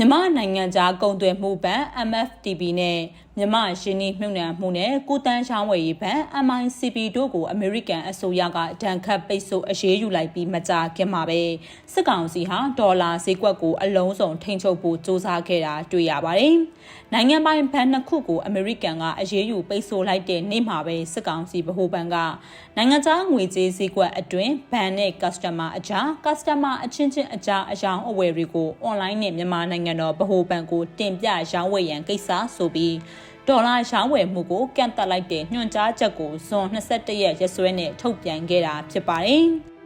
မြန်မာနိုင်ငံသားကုန်သွယ်မှုဘဏ် MFTB နဲ့ မြန်မာရင်းနှီးမြှုပ်နှံမှုနဲ့ကုတန်းချောင်းဝယ်ရေးဘဏ် MICB တို့ကိုအမေရိကန်အစိုးရကဒဏ်ခတ်ပိတ်ဆို့အရေးယူလိုက်ပြီးမကြာခင်မှာပဲစစ်ကောင်စီဟာဒေါ်လာဈေးကွက်ကိုအလုံးစုံထိန်းချုပ်ဖို့စ조사ခဲ့တာတွေ့ရပါတယ်။နိုင်ငံပိုင်ဘဏ်နှစ်ခုကိုအမေရိကန်ကအရေးယူပိတ်ဆို့လိုက်တဲ့နေ့မှာပဲစစ်ကောင်စီဗဟိုဘဏ်ကနိုင်ငံခြားငွေကြေးဈေးကွက်အတွင်းဘဏ်နဲ့ customer အကြား customer အချင်းချင်းအကြားအယောင်အဝယ်တွေကို online နဲ့မြန်မာနိုင်ငံတော်ဗဟိုဘဏ်ကိုတင်ပြရောင်းဝယ်ရန်ကိစ္စဆိုပြီး ဒေါ်လာရောင်းဝယ်မှုကိုကန့်သက်လိုက်တဲ့ညွှန်ကြားချက်ကိုဇွန်21ရက်ရက်စွဲနဲ့ထုတ်ပြန်ခဲ့တာဖြစ်ပါတယ်။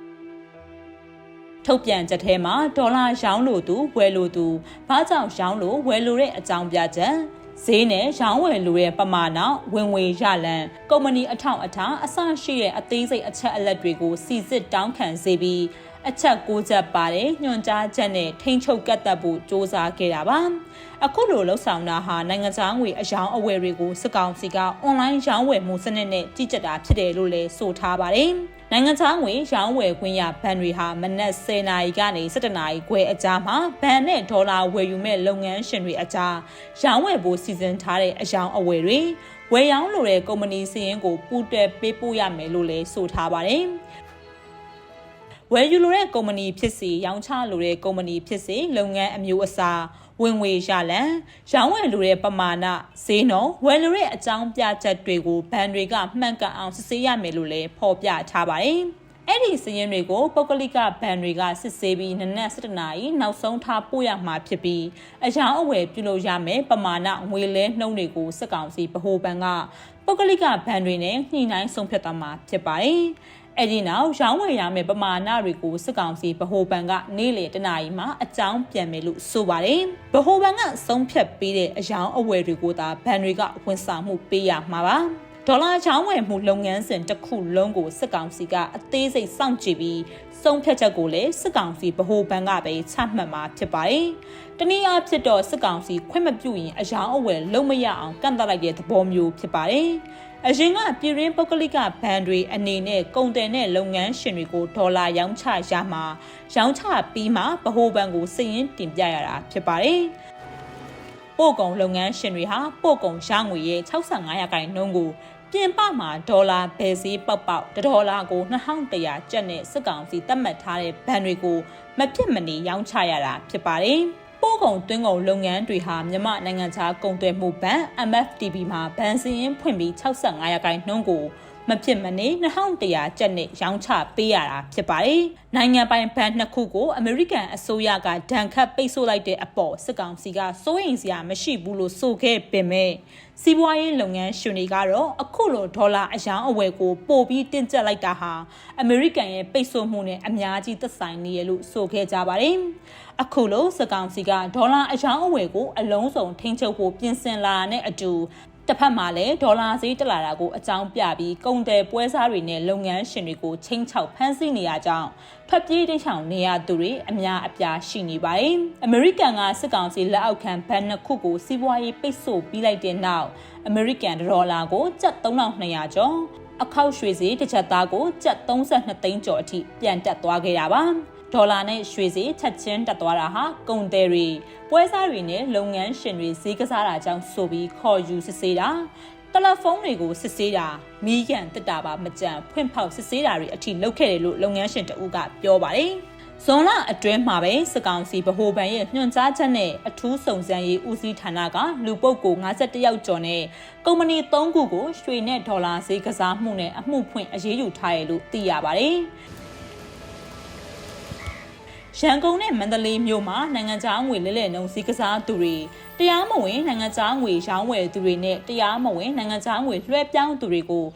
ထုတ်ပြန်ချက်ထဲမှာဒေါ်လာရောင်းလို့သူဝယ်လို့သူဘာကြောင့်ရောင်းလို့ဝယ်လို့တဲ့အကြောင်းပြချက်ဈေးနဲ့ရောင်းဝယ်လိုတဲ့ပမာဏဝင်ငွေရလန်ကုမ္ပဏီအထောင်အထားအဆရှိတဲ့အသေးစိတ်အချက်အလက်တွေကိုစီစစ်တောင်းခံစေပြီး အချက်၉ချက်ပါတယ်ညွှန်ကြားချက်နဲ့ထိန်းချုပ်ကတ်သက်ဖို့စ조사ခဲ့တာပါအခုလိုလှုပ်ဆောင်တာဟာနိုင်ငံခြားငွေအယောင်းအဝယ်တွေကိုစစ်ကောင်စီကအွန်လိုင်းရောင်းဝယ်မှုစနစ်နဲ့ကြီးကြပ်တာဖြစ်တယ်လို့လည်းဆိုထားပါတယ်နိုင်ငံခြားငွေရောင်းဝယ်ခွင့်ရဘဏ်တွေဟာမနက်10:00နာရီကနေ17:00နာရီခွဲအကြားမှာဘဏ်နဲ့ဒေါ်လာဝယ်ယူမဲ့လုပ်ငန်းရှင်တွေအကြားရောင်းဝယ်ဖို့စီစဉ်ထားတဲ့အယောင်းအဝယ်တွေဝယ်ရောင်းလိုတဲ့ကုမ္ပဏီစီးရင်ကိုပူးတက်ပေးပို့ရမယ်လို့လည်းဆိုထားပါတယ်။ ဝယ်ယူလိုတဲ့ကုမ္ပဏီဖြစ်စေရောင်းချလိုတဲ့ကုမ္ပဏီဖြစ်စေလုပ်ငန်းအမျိုးအစားဝင်ငွေရလန်ရောင်းဝယ်လိုတဲ့ပမာဏဈေးနှုန်းဝယ်လိုတဲ့အကြောင်းပြချက်တွေကိုဘဏ်တွေကမှန်ကန်အောင်စစ်ဆေးရမယ်လို့လည်းဖော်ပြထားပါတယ်။အဲ့ဒီစည်ရင်တွေကိုပုဂ္ဂလိကဘဏ်တွေကစစ်ဆေးပြီးနနက်7:00နာရီနောက်ဆုံးထားပို့ရမှာဖြစ်ပြီးအကြောင်းအဝယ်ပြုလုပ်ရမယ်ပမာဏငွေလဲနှုန်းတွေကိုစက်ကောင်စီဗဟိုဘဏ်ကပုဂ္ဂလိကဘဏ်တွေနဲ့ညှိနှိုင်းဆုံးဖြတ်သွားမှာဖြစ်ပါတယ်။ အဲ့ဒီနောက်ရောင်းဝယ်ရမယ့်ပမာဏတွေကိုစစ်ကောင်စီဗဟိုဘဏ်ကနေ့လေတနာရီမှာအကြောင်းပြန်မယ်လို့ဆိုပါတယ်ဗဟိုဘဏ်ကဆုံးဖြတ်ပေးတဲ့အယောင်းအဝယ်တွေကိုသာဘဏ်တွေကဝန်ဆောင်မှုပေးရမှာပါ ဒေါ်လာချောင်းဝယ်မှုလုပ်ငန်းစဉ်တစ်ခုလုံးကိုစစ်ကောင်စီကအသေးစိတ်စောင့်ကြည့်ပြီးဆုံးဖြတ်ချက်ကိုလည်းစစ်ကောင်စီဗဟိုဘဏ်ကပဲချမှတ်မှာဖြစ်ပါတယ်။တနည်းအားဖြင့်တော့စစ်ကောင်စီခွင့်မပြုရင်အယောင်းအဝယ်လုံးမရအောင်ကန့်သတ်လိုက်တဲ့သဘောမျိုးဖြစ်ပါတယ်။အရင်ကပြည်ရင်းပုဂ္ဂလိကဘဏ်တွေအနေနဲ့ကုန်တယ်တဲ့လုပ်ငန်းရှင်တွေကိုဒေါ်လာရောင်းချရမှာရောင်းချပြီးမှဗဟိုဘဏ်ကိုစည်ရင်းတင်ပြရတာဖြစ်ပါတယ်။ပို့ကုန်လုပ်ငန်းရှင်တွေဟာပို့ကုန်ရငွေရဲ့65ရာခိုင်နှုန်းကို ပြင်ပမှာဒေါ်လာဘယ်စည်းပေါက်ပေါက်ဒေါ်လာကို2100ကျပ်နဲ့စစ်ကောင်စီသတ်မှတ်ထားတဲ့ဘဏ်တွေကိုမဖြစ်မနေရောင်းချရတာဖြစ်ပါတယ်။ပို့ကုန်တွင်းကုန်လုပ်ငန်းတွေဟာမြမနိုင်ငံခြားကုန်သွယ်မှုဘဏ် MFTB မှာဘဏ်စည်းရင်းဖွင့်ပြီး65ရာခိုင်နှုန်းကို မဖြစ်မနေ2100ကျပ်နဲ့ရောင်းချပေးရတာဖြစ်ပါတယ်။နိုင်ငံပိုင်ဘဏ်နှစ်ခုကိုအမေရိကန်အစိုးရကဒဏ်ခတ်ပိတ်ဆို့လိုက်တဲ့အပေါ်စစ်ကောင်စီကစိုးရိမ်စရာမရှိဘူးလို့ဆိုခဲ့ပေမဲ့စီးပွားရေးလုပ်ငန်းရှင်တွေကတော့အခုလိုဒေါ်လာအယောင်းအဝယ်ကိုပို့ပြီးတင်ကျပ်လိုက်တာဟာအမေရိကန်ရဲ့ပိတ်ဆို့မှုနဲ့အများကြီးသက်ဆိုင်နေရလို့ဆိုခဲ့ကြပါတယ်။အခုလိုစကောင်စီကဒေါ်လာအယောင်းအဝယ်ကိုအလုံးစုံထိန်းချုပ်ဖို့ပြင်ဆင်လာတဲ့အတူ တစ်ဖက်မှာလည်းဒေါ်လာဈေးတက်လာတာကိုအကြောင်းပြပြီးကုန်တယ်ပွဲစားတွေနဲ့လုပ်ငန်းရှင်တွေကိုချင်းချောက်ဖမ်းဆီးနေရကြောင်းထွက်ပြေးတိတ်ဆောင်နေရသူတွေအများအပြားရှိနေပါတယ်။အမေရိကန်ကစစ်ကောင်စီလက်အောက်ခံဘဏ်နှစ်ခုကိုစီးပွားရေးပိတ်ဆို့ပြီးလိုက်တဲ့နောက်အမေရိကန်ဒေါ်လာကိုကျပ်3200ကျော်အခောက်ရွှေစည်းတစ်ချက်သားကိုကျပ်32သိန်းကျော်အထိပြန်တက်သွားခဲ့တာပါ။ ဒေါ်လာနဲ့ရွှေဈေးချက်ချင်းတက်သွားတာဟာကုန်သည်တွေပွဲစားတွေနဲ့လုပ်ငန်းရှင်တွေဈေးကစားတာကြောင့်ဆိုပြီးခေါ်ယူစစ်ဆေးတာတယ်လီဖုန်းတွေကိုစစ်ဆေးတာမီးကန်တက်တာပါမကြံဖွင့်ဖောက်စစ်ဆေးတာတွေအထိလုပ်ခဲ့တယ်လို့လုပ်ငန်းရှင်တဦးကပြောပါတယ်ဇွန်လအတွင်းမှာပဲစကောင်စီဗဟိုဘဏ်ရဲ့ညွှန်ကြားချက်နဲ့အထူးစုံစမ်းရေးဦးစီးဌာနကလူပုဂ္ဂိုလ်51ယောက်ကျော်နဲ့ကုမ္ပဏီ3ခုကိုရွှေနဲ့ဒေါ်လာဈေးကစားမှုနဲ့အမှုဖွင့်အရေးယူထားရလို့သိရပါတယ်။ ရန်ကုန်နဲ့မန္တလေးမြို့မှာနိုင်ငံခြားငွေလဲလှယ်နှုန်းစည်းကစားသူတွေတရားမဝင်နိုင်ငံခြားငွေရောင်းဝယ်သူတွေနဲ့တရားမဝင်နိုင်ငံခြားငွေလွှဲပြောင်းသူတွေကို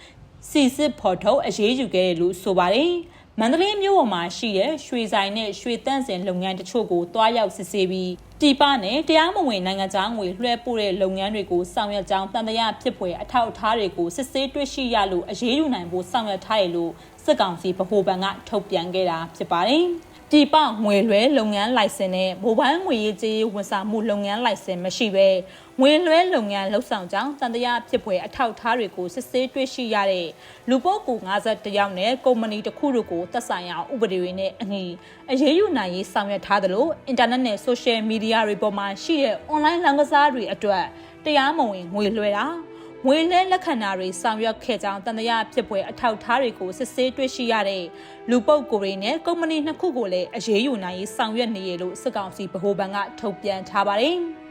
စီစစ်ဖော်ထုတ်အရေးယူခဲ့တယ်လို့ဆိုပါတယ်မန္တလေးမြို့ပေါ်မှာရှိတဲ့ရွှေဆိုင်နဲ့ရွှေတန့်စင်လုပ်ငန်းတချို့ကိုတွားရောက်စစ်ဆေးပြီးတီပနဲ့တရားမဝင်နိုင်ငံခြားငွေလွှဲပို့တဲ့လုပ်ငန်းတွေကိုဆောင်ရွက်ကြောင်းတန်တရားဖြစ်ဖွယ်အထောက်အထားတွေကိုစစ်ဆေးတွေ့ရှိရလို့အရေးယူနိုင်ဖို့ဆောင်ရွက်ထားရလို့စစ်ကောင်စီဗဟိုဘဏ်ကထုတ်ပြန်ခဲ့တာဖြစ်ပါတယ်။ ပြည်ပငွေလွှဲလုပ်ငန်းလိုင်စင်နဲ့မိုဘိုင်းငွေရေးကြေးဝန်ဆောင်မှုလုပ်ငန်းလိုင်စင်မရှိဘဲငွေလွှဲလုပ်ငန်းလှုပ်ဆောင်ကြောင်းတန်တရားဖြစ်ပွဲအထောက်အထားတွေကိုစစ်ဆေးတွေ့ရှိရတဲ့လူပုဂ္ဂိုလ်51ယောက်နဲ့ကုမ္ပဏီတစ်ခုတို့ကိုသက်ဆိုင်ရာဥပဒေတွေနဲ့အညီအရေးယူနိုင်ရေးဆောင်ရွက်ထားသလိုအင်တာနက်နဲ့ဆိုရှယ်မီဒီယာတွေပေါ်မှာရှိတဲ့ online လောင်းကစားတွေအတွက်တရားမဝင်ငွေလွှဲတာ ငွေလဲလက်ခံတာတွေဆောင်ရွက်ခဲ့ကြောင်းတန်တရားဖြစ်ပွဲအထောက်အထားတွေကိုစစ်ဆေးတွေ့ရှိရတဲ့လူပုဂ္ဂိုလ်တွေနဲ့ကုမ္ပဏီနှစ်ခုကိုလည်းအရေးယူနိုင်ရေးဆောင်ရွက်နေရလို့စစ်ကောင်စီဗဟိုဘဏ်ကထုတ်ပြန်ထားပါတယ်။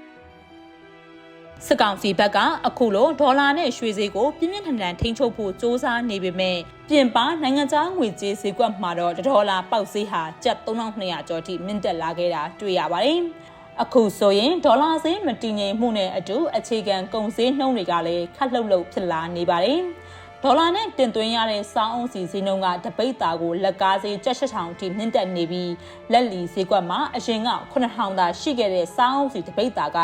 စစ်ကောင်စီဘက်ကအခုလိုဒေါ်လာနဲ့ရွှေဈေးကိုပြင်းပြင်းထန်ထန်ထိန်းချုပ်ဖို့စ조사နေပေမဲ့ပြင်ပနိုင်ငံခြားငွေကြေးဈေးကွက်မှာတော့ဒေါ်လာပေါက်ဈေးဟာကျပ်3200ကျော်ထိမြင့်တက်လာခဲ့တာတွေ့ရပါတယ်။ အခုဆိုရင်ဒေါ်လာဈေးမတည်ငြိမ်မှုနဲ့အတူအခြေခံကုန်ဈေးနှုန်းတွေကလည်းခက်လှုပ်လှုပ်ဖြစ်လာနေပါတယ်။ဒေါ်လာနဲ့တင်သွင်းရတဲ့စောင်းအောင်စီဈေးနှုန်းကတပိတ်တာကိုလက်ကားဈေးကျပ်8000အထိမြင့်တက်နေပြီးလက်လီဈေးကွက်မှာအရင်က9000သာရှိခဲ့တဲ့စောင်းအောင်စီတပိတ်တာက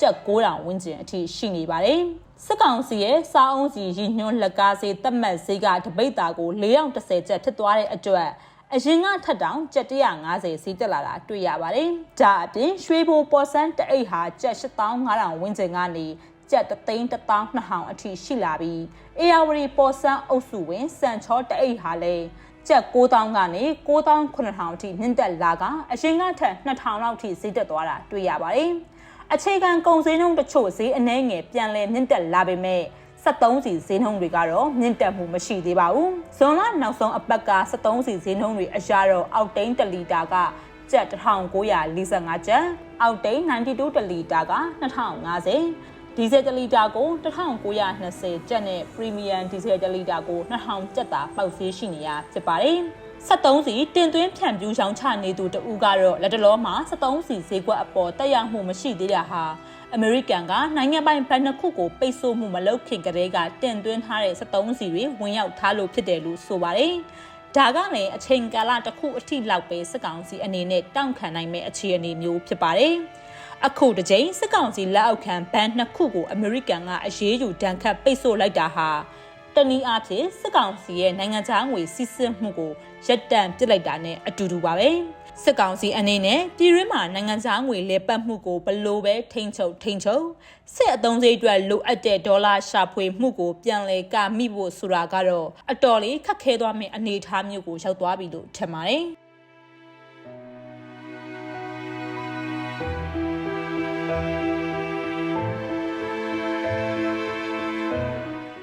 ကျပ်9000ဝန်းကျင်အထိရှိနေပါတယ်။စစ်ကောင်စီရဲ့စားအုံးစီရည်ညွှန်းလက်ကားဈေးတက်မှတ်ဈေးကတပိတ်တာကို410ကျပ်ဖြစ်သွားတဲ့အတွက် အရင်ကထက်တောင်ကျပ်150စီးတက်လာတာတွေ့ရပါတယ်။ဒါအပြင်ရွှေဘိုပေါ်ဆန်းတအိတ်ဟာကျပ်8500ဝန်းကျင်ကနေကျပ်3,200အထိရှိလာပြီးအေယာဝတီပေါ်ဆန်းအုပ်စုဝင်စံချောတအိတ်ဟာလည်းကျပ်9000ကနေ9900အထိမြင့်တက်လာကအရင်ကထက်2000လောက်ထိဈေးတက်သွားတာတွေ့ရပါတယ်။အခြေခံကုန်စည်နှုန်းတချို့ဈေးအနှဲငယ်ပြန်လည်မြင့်တက်လာပေမဲ့ 73စီဈေးနှုန်းတွေကတော့မြင့်တက်မှုမရှိသေးပါဘူး။ဇွန်လနောက်ဆုံးအပတ်က73စီဈေးနှုန်းတွေအရာတော့အောက်တိန်း1လီတာကကျပ်1945ကျပ်အောက်တိန်း92တလီတာက2050ဒီဇယ်1လီတာကို1920ကျပ်နဲ့ပရီမီယံဒီဇယ်1လီတာကို2000ကျပ်သာပေါက်ဈေးရှိနေရဖြစ်ပါတယ်။73စီတင်သွင်းဖြန့်ဖြူးရောင်းချနေသူတဦးကတော့လက်တလောမှာ73စီဈေးကွက်အပေါ်တက်ရောက်မှုမရှိသေးတာဟာ အမေရိကန်ကနိုင်ငံပိုင်ဘဏ်နှစ်ခုကိုပိတ်ဆို့မှုမလုပ်ခင်ကတည်းကတင်သွင်းထားတဲ့73စီတွေဝင်ရောက်ထားလို့ဖြစ်တယ်လို့ဆိုပါတယ်။ဒါကလည်းအချိန်ကာလတစ်ခုအထိလောက်ပဲစစ်ကောင်စီအနေနဲ့တောင့်ခံနိုင်မဲ့အခြေအနေမျိုးဖြစ်ပါတယ်။အခုတစ်ချိန်စစ်ကောင်စီလက်အောက်ခံဘဏ်နှစ်ခုကိုအမေရိကန်ကအရေးယူဒဏ်ခတ်ပိတ်ဆို့လိုက်တာဟာတနည်းအားဖြင့်စစ်ကောင်စီရဲ့နိုင်ငံခြားငွေစစ်စစ်မှုကိုရပ်တန့်ပစ်လိုက်တာနဲ့အတူတူပါပဲ စစ်ကောင်စီအနေနဲ့ပြည်တွင်းမှာနိုင်ငံခြားငွေလဲပတ်မှုကိုဘလို့ပဲထိန်းချုပ်ထိန်းချုပ်စစ်အသုံးစရိတ်အတွက်လိုအပ်တဲ့ဒေါ်လာရှာဖွေမှုကိုပြန်လည်ကမိဖို့ဆိုတာကတော့အတော်လေးခက်ခဲသွားမယ့်အနေအထားမျိုးကိုရောက်သွားပြီလို့ထင်ပါတယ်